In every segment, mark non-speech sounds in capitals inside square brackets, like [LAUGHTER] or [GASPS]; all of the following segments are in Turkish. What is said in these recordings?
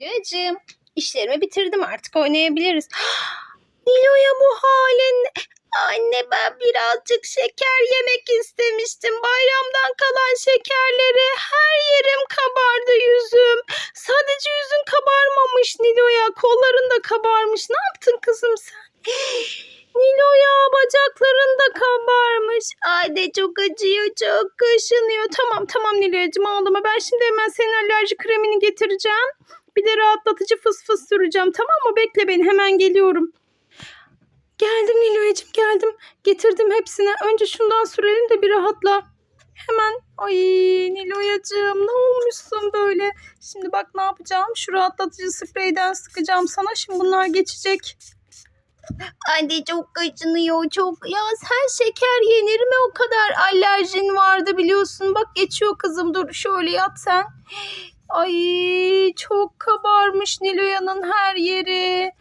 Nilo'cığım işlerimi bitirdim artık oynayabiliriz. [GASPS] Nilo'ya bu halin. Anne ben birazcık şeker yemek istemiştim. Bayramdan kalan şekerleri her yerim kabardı yüzüm. Sadece yüzün kabarmamış Nilo'ya. Kolların da kabarmış. Ne yaptın kızım sen? [GASPS] Nilo'ya bacakların da kabarmış. Ay de çok acıyor çok kaşınıyor. Tamam tamam Nilo'cığım ağlama. Ben şimdi hemen senin alerji kremini getireceğim. Bir de rahatlatıcı fıs fıs süreceğim tamam mı? Bekle beni hemen geliyorum. Geldim Nilo'cığım geldim. Getirdim hepsini. Önce şundan sürelim de bir rahatla. Hemen ay Nilo'yacığım ne olmuşsun böyle? Şimdi bak ne yapacağım? Şu rahatlatıcı spreyden sıkacağım sana. Şimdi bunlar geçecek. Anne çok kaçınıyor çok. Ya sen şeker yenir mi o kadar alerjin vardı biliyorsun. Bak geçiyor kızım dur şöyle yat sen. Ay çok kabarmış Nilo'yanın her yeri.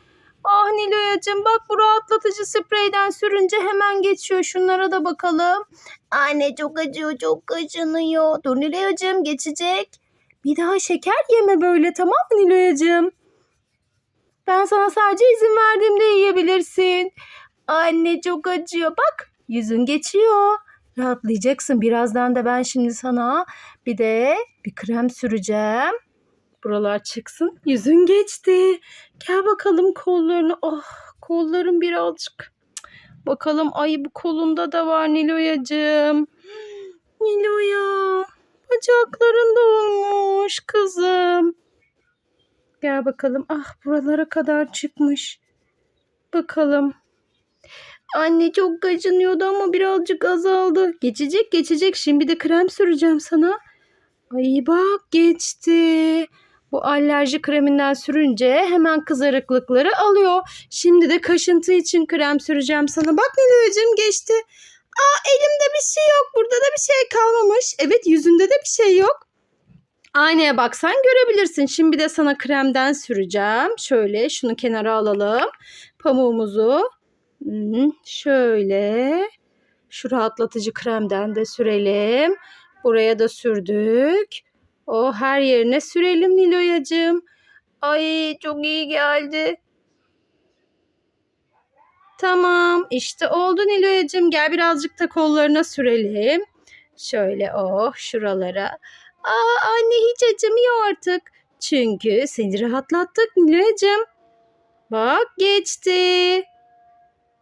Ah Nilo'yacığım bak bu rahatlatıcı spreyden sürünce hemen geçiyor. Şunlara da bakalım. Anne çok acıyor çok kaşınıyor. Dur Nilo'yacığım geçecek. Bir daha şeker yeme böyle tamam mı Nilo'yacığım? Ben sana sadece izin verdiğimde yiyebilirsin. Anne çok acıyor. Bak yüzün geçiyor. Rahatlayacaksın. Birazdan da ben şimdi sana bir de bir krem süreceğim. Buralar çıksın. Yüzün geçti. Gel bakalım kollarını. Oh kolların birazcık. Cık, Bakalım ay bu kolunda da var Nilo'yacığım. [GASPS] Nilo'ya. Bacakların da olmuş kızım. Gel bakalım. Ah buralara kadar çıkmış. Bakalım. Anne çok kaşınıyordu ama birazcık azaldı. Geçecek geçecek. Şimdi de krem süreceğim sana. Ay bak geçti. Bu alerji kreminden sürünce hemen kızarıklıkları alıyor. Şimdi de kaşıntı için krem süreceğim sana. Bak Nilo'cığım geçti. Aa elimde bir şey yok. Burada da bir şey kalmamış. Evet yüzünde de bir şey yok. Aynaya baksan görebilirsin. Şimdi de sana kremden süreceğim. Şöyle şunu kenara alalım. Pamuğumuzu şöyle şu rahatlatıcı kremden de sürelim. Buraya da sürdük. O her yerine sürelim Nilo'yacığım. Ay çok iyi geldi. Tamam işte oldu Nilo'yacığım. Gel birazcık da kollarına sürelim. Şöyle oh şuralara. Aa anne hiç acımıyor artık. Çünkü seni rahatlattık Nilo'yacığım. Bak geçti.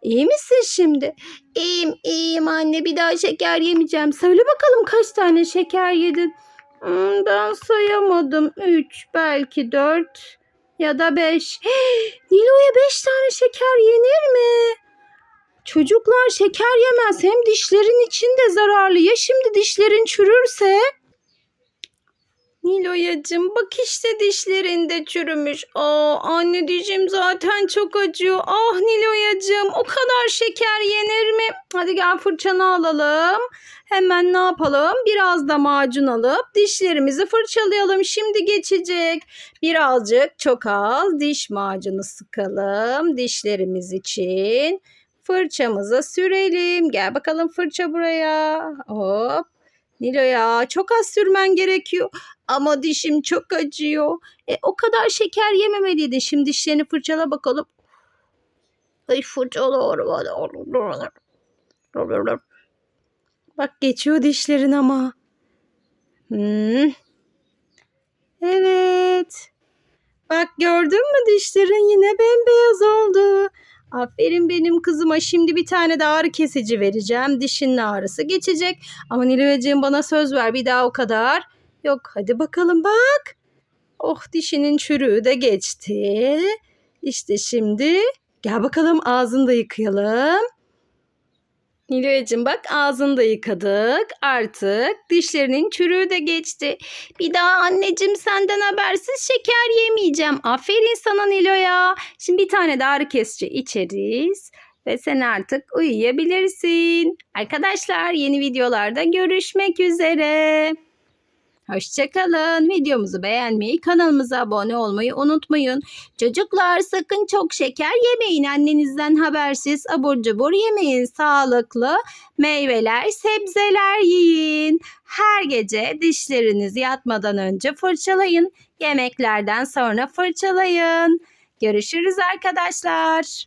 İyi misin şimdi? İyiyim, iyiyim anne. Bir daha şeker yemeyeceğim. Söyle bakalım kaç tane şeker yedin? Hmm, ben sayamadım. Üç, belki dört ya da beş. [GASPS] Nilo'ya beş tane şeker yenir mi? Çocuklar şeker yemez. Hem dişlerin için de zararlı. Ya şimdi dişlerin çürürse? Nilo'yacığım bak işte dişlerinde çürümüş. Aa anne dişim zaten çok acıyor. Ah Nilo'yacığım o kadar şeker yenir mi? Hadi gel fırçanı alalım. Hemen ne yapalım? Biraz da macun alıp dişlerimizi fırçalayalım. Şimdi geçecek. Birazcık çok az diş macunu sıkalım dişlerimiz için. Fırçamıza sürelim. Gel bakalım fırça buraya. Hop. Nilo ya çok az sürmen gerekiyor. Ama dişim çok acıyor. E, o kadar şeker yememeliydi. Şimdi dişlerini fırçala bakalım. Ay fırçala. Bak geçiyor dişlerin ama. Hmm. Evet. Bak gördün mü dişlerin yine bembeyaz oldu. Aferin benim kızıma. Şimdi bir tane de ağrı kesici vereceğim. Dişinin ağrısı geçecek. Ama Nilo'cığım bana söz ver bir daha o kadar. Yok hadi bakalım bak. Oh dişinin çürüğü de geçti. İşte şimdi gel bakalım ağzını da yıkayalım. Nilo'cığım bak ağzını da yıkadık. Artık dişlerinin çürüğü de geçti. Bir daha anneciğim senden habersiz şeker yemeyeceğim. Aferin sana Nilo'ya. Şimdi bir tane de ağrı kesici içeriz. Ve sen artık uyuyabilirsin. Arkadaşlar yeni videolarda görüşmek üzere. Hoşçakalın. Videomuzu beğenmeyi, kanalımıza abone olmayı unutmayın. Çocuklar sakın çok şeker yemeyin. Annenizden habersiz abur cubur yemeyin. Sağlıklı meyveler, sebzeler yiyin. Her gece dişlerinizi yatmadan önce fırçalayın. Yemeklerden sonra fırçalayın. Görüşürüz arkadaşlar.